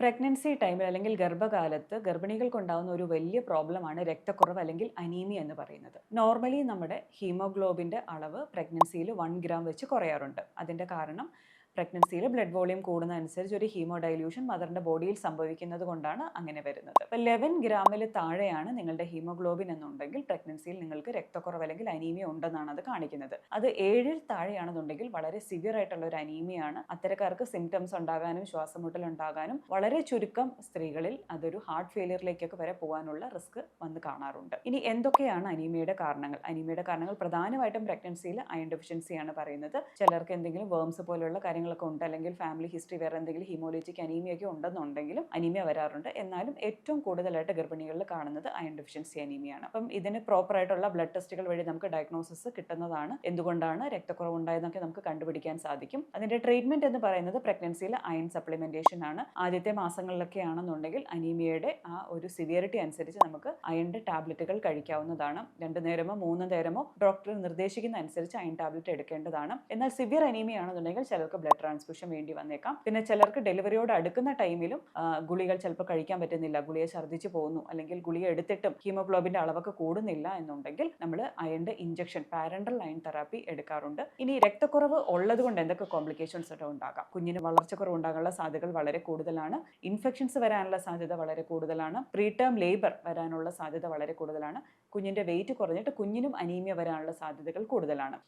Pregnancy ടൈമിൽ അല്ലെങ്കിൽ ഗർഭകാലത്ത് ഗർഭിണികൾക്കുണ്ടാകുന്ന ഒരു വലിയ പ്രോബ്ലമാണ് രക്തക്കുറവ് അല്ലെങ്കിൽ അനീമിയ എന്ന് പറയുന്നത്. നോർമലി നമ്മുടെ ഹീമോഗ്ലോബിന്റെ അളവ് പ്രഗ്നൻസിയിൽ വൺ ഗ്രാം വെച്ച് കുറയാറുണ്ട്. അതിന്റെ കാരണം പ്രഗ്നൻസിയിൽ ബ്ലഡ് വോളിയം കൂടുന്ന അനുസരിച്ച് ഒരു ഹീമോ ഡൈല്യൂഷൻ മദറിന്റെ ബോഡിയിൽ സംഭവിക്കുന്നത് കൊണ്ടാണ് അങ്ങനെ വരുന്നത്. അപ്പോൾ ലെവൻ ഗ്രാമിൽ താഴെയാണ് നിങ്ങളുടെ ഹീമോഗ്ലോബിൻ എന്നുണ്ടെങ്കിൽ പ്രഗ്നൻസിയിൽ നിങ്ങൾക്ക് രക്തക്കുറവ് അല്ലെങ്കിൽ അനീമിയ ഉണ്ടെന്നാണ് അത് കാണിക്കുന്നത്. അത് ഏഴിൽ താഴെയാണെന്നുണ്ടെങ്കിൽ വളരെ സിവിയർ ആയിട്ടുള്ള ഒരു അനീമിയാണ് അത്തരക്കാർക്ക് സിംറ്റംസ് ഉണ്ടാകാനും ശ്വാസമുട്ടൽ ഉണ്ടാകാനും വളരെ ചുരുക്കം സ്ത്രീകളിൽ അതൊരു ഹാർട്ട് ഫെയിലിയറിലേക്കൊക്കെ വരെ പോകാനുള്ള റിസ്ക് വന്ന് കാണാറുണ്ട്. ഇനി എന്തൊക്കെയാണ് അനീമിയയുടെ കാരണങ്ങൾ? അനീമിയയുടെ കാരണങ്ങൾ പ്രധാനമായിട്ടും പ്രഗ്നൻസിയിൽ അയൺ ഡെഫിഷ്യൻസിയാണ് പറയുന്നത്. ചിലർക്ക് എന്തെങ്കിലും വേംസ് പോലെയുള്ള കാര്യങ്ങളൊക്കെ ഉണ്ട്. അല്ലെങ്കിൽ ഫാമിലി ഹിസ്റ്ററി വേറെ എന്തെങ്കിലും ഹിമോലജിക്ക് അനീമിയ ഒക്കെ ഉണ്ടെന്നുണ്ടെങ്കിലും അനീമിയ വരാറുണ്ട്. എന്നാലും ഏറ്റവും കൂടുതലായിട്ട് ഗർഭിണികളിൽ കാണുന്നത് അയൺ ഡെഫിഷ്യൻസി അനീമിയാണ് അപ്പം ഇതിന് പ്രോപ്പർ ആയിട്ടുള്ള ബ്ലഡ് ടെസ്റ്റുകൾ വഴി നമുക്ക് ഡയഗ്നോസിസ് കിട്ടുന്നതാണ്. എന്തുകൊണ്ടാണ് രക്തക്കുറവ് ഉണ്ടായതെന്നൊക്കെ നമുക്ക് കണ്ടുപിടിക്കാൻ സാധിക്കും. അതിന്റെ ട്രീറ്റ്മെന്റ് എന്ന് പറയുന്നത് പ്രഗ്നൻസിയിൽ അയൺ സപ്ലിമെന്റേഷൻ ആണ്. ആദ്യത്തെ മാസങ്ങളിലൊക്കെ ആണെന്നുണ്ടെങ്കിൽ അനീമിയയുടെ ആ ഒരു സിവിയറിറ്റി അനുസരിച്ച് നമുക്ക് അയണിന്റെ ടാബ്ലറ്റുകൾ കഴിക്കാവുന്നതാണ്. രണ്ടു നേരമോ മൂന്ന് നേരമോ ഡോക്ടർ നിർദ്ദേശിക്കുന്ന അനുസരിച്ച് അയൺ ടാബ്ലറ്റ് എടുക്കേണ്ടതാണ്. എന്നാൽ സിവിയർ അനീമിയ ആണെന്നുണ്ടെങ്കിൽ ചിലർക്ക് ബ്ലഡ് ട്രാൻസ്ഫ്യൂഷൻ വേണ്ടി വന്നേക്കാം. പിന്നെ ചിലർക്ക് ഡെലിവറിയോട് അടുക്കുന്ന ടൈമിലും ഗുളികൾ ചിലപ്പോൾ കഴിക്കാൻ പറ്റുന്നില്ല. ഗുളിയെ ഛർദ്ദിച്ച് പോകുന്നു. അല്ലെങ്കിൽ ഗുളിക എടുത്തിട്ടും ഹീമോഗ്ലോബിന്റെ അളവൊക്കെ കൂടുന്നില്ല എന്നുണ്ടെങ്കിൽ നമ്മൾ അയന്റെ ഇഞ്ചക്ഷൻ പാരൻഡൽ ലൈൻ തെറാപ്പി എടുക്കാറുണ്ട്. ഇനി രക്തക്കുറവ് ഉള്ളത് കൊണ്ട് എന്തൊക്കെ കോംപ്ലിക്കേഷൻസ് ഒക്കെ ഉണ്ടാകാം? കുഞ്ഞിന് വളർച്ചക്കുറവ് ഉണ്ടാകാനുള്ള സാധ്യതകൾ വളരെ കൂടുതലാണ്. ഇൻഫെക്ഷൻസ് വരാനുള്ള സാധ്യത വളരെ കൂടുതലാണ്. പ്രീ ടേം ലേബർ വരാനുള്ള സാധ്യത വളരെ കൂടുതലാണ്. കുഞ്ഞിന്റെ വെയിറ്റ് കുറഞ്ഞിട്ട് കുഞ്ഞിനും അനീമിയ വരാനുള്ള സാധ്യതകൾ കൂടുതലാണ്.